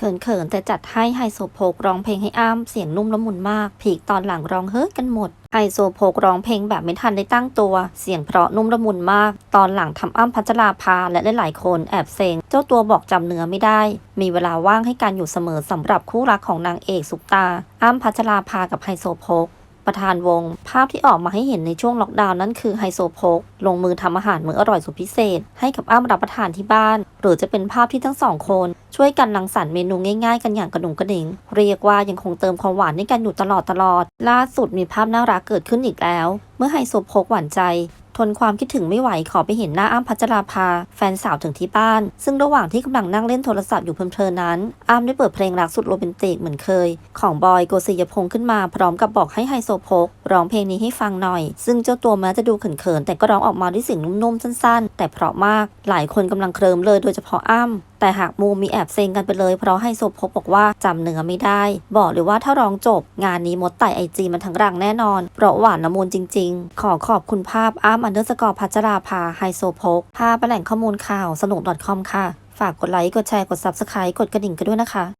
เขินๆแต่จัดให้ไฮโซโพกร้องเพลงให้อ้ำเสียงนุ่มละมุนมาก ผีกตอนหลังร้องเฮ้ยกันหมดไฮโซโพกร้องเพลงแบบไม่ทันได้ตั้งตัว เสียงเพราะนุ่มละมุนมาก ตอนหลังทำอ้ำพัชราภาและหลายๆคนแอบเซ็ง เจ้าตัวบอกจำเนื้อไม่ได้ มีเวลาว่างให้การอยู่เสมอสำหรับคู่รักของนางเอกสุปตา อ้ำพัชราภากับไฮโซโพก ประธานวง ภาพที่ออกมาให้เห็นในช่วงล็อกดาวน์นั่นคือไฮโซโพกลงมือทำอาหารมื้ออร่อยสุดพิเศษ ให้กับอ้ำรับประทานที่บ้าน หรือจะเป็นภาพที่ทั้งสองคน ช่วยกันรังสรรค์เมนูง่ายๆ กันอย่างกระหนุ่งกระดิงเรียกว่ายังคงเติมความหวานให้กันอยู่ตลอดตลอด ล่าสุดมีภาพน่ารักเกิดขึ้นอีกแล้ว เมื่อไฮโซโพกหวานใจ ทนความคิดถึงไม่ไหวขอไปเห็นหน้าอ้ำพัชราภา แฟนสาวถึงที่บ้าน ซึ่งระหว่างที่กำลังนั่งเล่นโทรศัพท์อยู่เพลินๆนั้น อ้ำได้เปิดเพลงรักสุดโรแมนติกเหมือนเคย ของบอยโกศิยพงศ์ขึ้นมาพร้อมกับบอกให้ไฮโซโพกร้องเพลงนี้ให้ฟังหน่อย ซึ่งเจ้าตัวแม้จะดูเขินๆแต่ก็ร้องออกมาด้วยเสียงนุ่มๆสั้น ๆ แต่เพราะมาก หลายคนกำลังเคลิ้มเลยโดยเฉพาะอ้ำ แต่หากมูมีแอบเซ็งกันไปเลย เพราะไฮโซโพกบอกว่าจำเนื้อไม่ได้ บอกเลยว่าถ้าร้องจบ งานนี้มดไต่ไอจีมันทั้งรังแน่นอน เพราะหวานละมุนจริง ๆ ขอขอบคุณภาพอ้ามอันเดอร์สกอร์พัชราภาไฮโซพกภาพแหล่งข้อมูลข่าวสนุก .com ค่ะ ฝากกดไลค์กดแชร์กด subscribe กดกระดิ่งกันด้วยนะคะ